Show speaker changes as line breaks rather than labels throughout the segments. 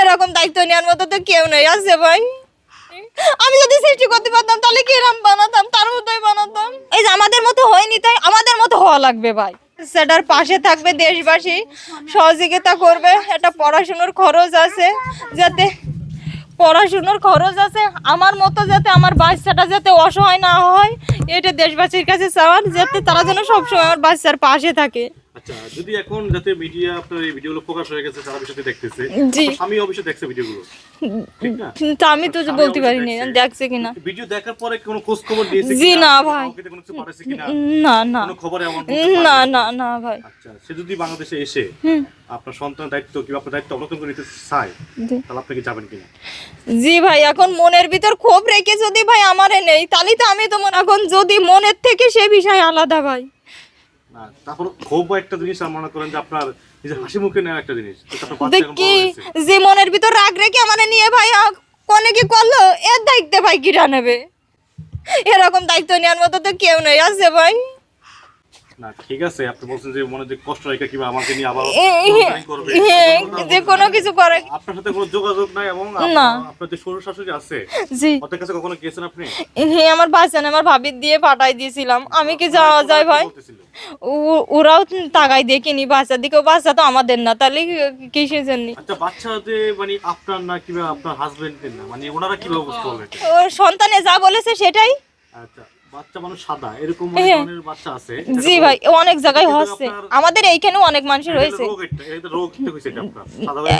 এরকম দায়িত্ব নেওয়ার মতো তো কেউ নেই, আছে ভাই? আমি যদি সৃষ্টি করতে পারতাম, তাহলে কিরম বানাতাম? তার মতোই বানাতাম। এই যে আমাদের মতো হয়নি তাই আমাদের মতো হওয়া লাগবে ভাই। সেটার পাশে থাকবে দেশবাসী, সহযোগিতা করবে, একটা পড়াশুনোর খরচ আছে যাতে, পড়াশুনোর খরচ আছে, আমার মতো যাতে আমার বাচ্চাটা যাতে অসহায় না হয়, এটা দেশবাসীর কাছে চাওয়ার, যাতে তারা যেন সবসময় আমার বাচ্চার পাশে থাকে।
আচ্ছা যদি এখন যাতে মিডিয়া আপনার এই ভিডিওগুলো প্রকাশ হয়ে গেছে সারা বিষয়টি দেখতেছে।
জি।
আপনার অবশ্যই দেখছে ভিডিওগুলো ঠিক না?
তা আমি তো বলতে পারিনি দেখছে। কিনা।
ভিডিও দেখার পরে কোনো খোঁজ খবর দিয়েছে
জি না ভাই।
কোনো কিছু পাঠাইছে কিনা?
না না।
কোনো খবর এমন
না না না ভাই।
আচ্ছা সে যদি বাংলাদেশে এসে আপনার সন্তানের দায়িত্ব কিংবা আপনার দায়িত্ব অবলম্বন করে নিতে চায় তাহলে আপনি কি যাবেন কিনা?
জি ভাই এখন মনের ভিতর ক্ষোভ রেখে যদি ভাই আমারে নেই তাহলে তো আমি তো মনে এখন যদি মনের থেকে সে বিষয় আলাদা ভাই।
না তারপর খুব একটা জিনিস মনে করেন যে আপনার নিজের হাসি মুখে নেওয়া একটা জিনিস
দেখ কি। যে মনের ভিতর রাগ রেখে আমারে নিয়ে ভাই কোনে কি করল? এর দায়িত্বে ভাই কিরা নেবে এরকম দায়িত্ব নেওয়ার মতো তো কেউ নেই আছে ভাই?
না ঠিক আছে আপনি বলছেন যে মনে যে কষ্ট রেখে কিংবা আমাকে নিয়ে আবার করবে
যে কোনো কিছু করে।
আপনার সাথে কোনো যোগাযোগ নাই এবং। আপনার- যে শ্বশুর শাশুড়ি আছে
জি।
ওদের কাছে কখনো গিয়েছেন আপনি?
হ্যাঁ আমার বাচ্চা আমার ভাবির দিয়ে পাঠাই দিয়েছিলাম। আমি কি যাওয়া যায় ভাই?
কি
ওরাও তাকাই দেখিনি বাচ্চার দিকে বাচ্চা তো আমাদের না তাহলে কিসের জন্য?
আচ্ছা মানে আপনার না কিংবা আপনার হাজবেন্ডের না? মানে ওনারা
সন্তানে যা বলেছে সেটাই।
আচ্ছা। বাচ্চা মানুষ সাদা এরকম অনেক
হ্যাঁ।
বাচ্চা আছে।
জি ভাই অনেক জায়গায় হচ্ছে। আমাদের এইখানেও অনেক মানুষের হয়েছে
রোগ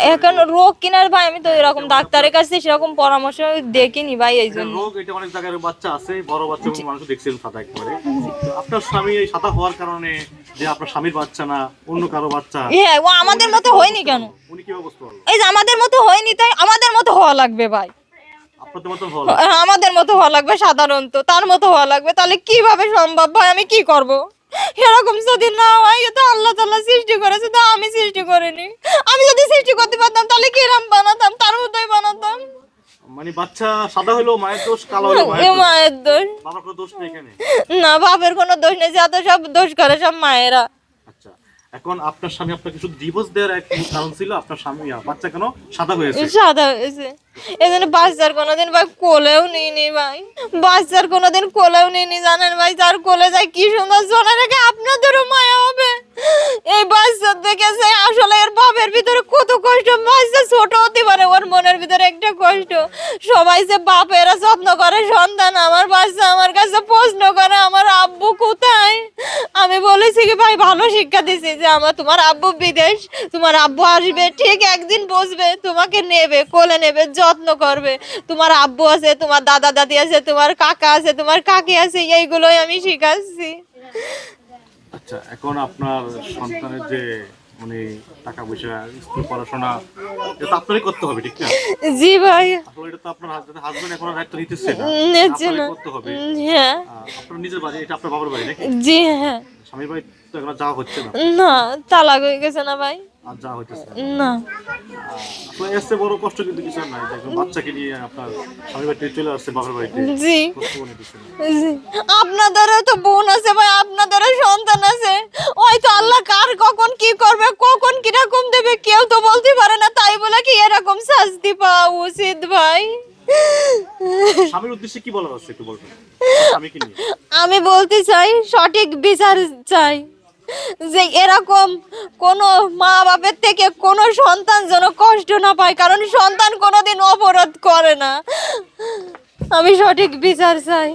এখন কিনার ভাই আমি তো এরকম ডাক্তারের কাছে সেরকম পরামর্শ দেখিনি ভাই এই জন্য
রোগ এটা অনেক জায়গায় বাচ্চা আছে বড় বাচ্চা মানুষ দেখছেন সাদা একবারে। আপনার স্বামী এই সাদা হওয়ার কারণে যে আপনার স্বামীর বাচ্চা না অন্য কারও বাচ্চা।
হ্যাঁ ও আমাদের মতো হয়নি কেন?
উনি কি অবস্থা
এই যে আমাদের মতো হয়নি তাই আমাদের মতো হওয়া লাগবে ভাই
আপনাদের মতন হলো
হ্যাঁ, আমাদের মতো হওয়া লাগবে সাধারণত তার মতো হওয়া লাগবে তাহলে কীভাবে সম্ভব ভাই? আমি কি করব? এরকম যদি না হয় তো আল্লাহ তাল্লাহ সৃষ্টি করেছে তো আমি সৃষ্টি করিনি। আমি যদি সৃষ্টি করতে পারতাম তাহলে কিরম বানাতাম? তার মতোই বানাতাম।
মানে বাচ্চা সাদা হলো মায়ের দোষ কালো হলো মায়ের দোষ?
মায়ের
বাবার কোনো দোষ নেই এখানে?
না বাপের কোনো দোষ নেই যত সব দোষ করে সব মায়েরা।
এখন আপনার স্বামী আপনাকে শুধু ডিভোর্স দেওয়ার এক কারণ ছিল, আপনার স্বামী বাচ্চা কেন সাদা হয়েছে
সাদা হয়েছে। জন্য বাচ্চার কোনোদিন ভাই কোলেও নিইনি ভাই। বাচ্চার কোনোদিন কোলেও নিইনি, জানেন ভাই, যার কোলে যায় কি সুন্দর জোনে রেখে আপনাদেরও মায়া হবে। এই বাচ্চার দেখেছে আসলে এর বাপের ভিতরে কত কষ্ট বাচ্চা ছোট হতে পারে, ওর মনের ভিতরে একটা কষ্ট। সবাই যে বাপেরা যত্ন করে, সন্তান আমার বাচ্চা আমার কাছে প্রশ্ন করে আমি বলেছি কি ভাই ভালো শিক্ষা দিছি যে আমার, তোমার আব্বু বিদেশ, তোমার আব্বু আসবে, ঠিক একদিন বসবে, তোমাকে নেবে, কোলে নেবে, যত্ন করবে। তোমার আব্বু আছে, তোমার দাদা দাদি আছে, তোমার কাকা আছে, তোমার কাকি আছে, এইগুলোই আমি শিখাচ্ছি।
আচ্ছা এখন আপনার সন্তানের যে মানে টাকা পয়সা স্কুল পড়াশোনা এটা তো আপনারই করতে হবে ঠিক না?
জি ভাই।
আসলে এটা তো আপনার হাজবেন্ড এখন আর দায়িত্ব নিতেছে না আপনারই করতে হবে।
হ্যাঁ।
আপনার নিজের বাড়ি এটা আপনার বাবার বাড়ি নাকি?
জি হ্যাঁ।
স্বামীর বাড়ি তো এখন যাওয়া হচ্ছে না।
না তালাক হয়ে গেছে না ভাই।
আর যাওয়া হইতেছে। না। আসলে এর বড় কষ্ট কিন্তু কিছু নাই। যে একজন বাচ্চাকে নিয়ে আপনার স্বামীর বাড়িতে চলে আসছে বাবার বাড়িতে।
জি। জি। আপনাদেরও তো বোন আছে ভাই আপনাদেরও সন্তান আছে। ওই তো আল্লাহ কার কখন কি করবে কখন কীরকম দেবে কেউ তো বলতে পারে না। তাই বলে কি এরকম শাস্তি পাওয়া উচিত ভাই?
স্বামীর উদ্দেশ্যে কি বলার আছে একটু বলবেন?
আমি বলতে চাই সঠিক বিচার চাই। যে এরকম কোনো মা বাপের থেকে কোনো সন্তান যেন কষ্ট না পায়, কারণ সন্তান কোনোদিন অপরাধ করে না। আমি সঠিক বিচার চাই।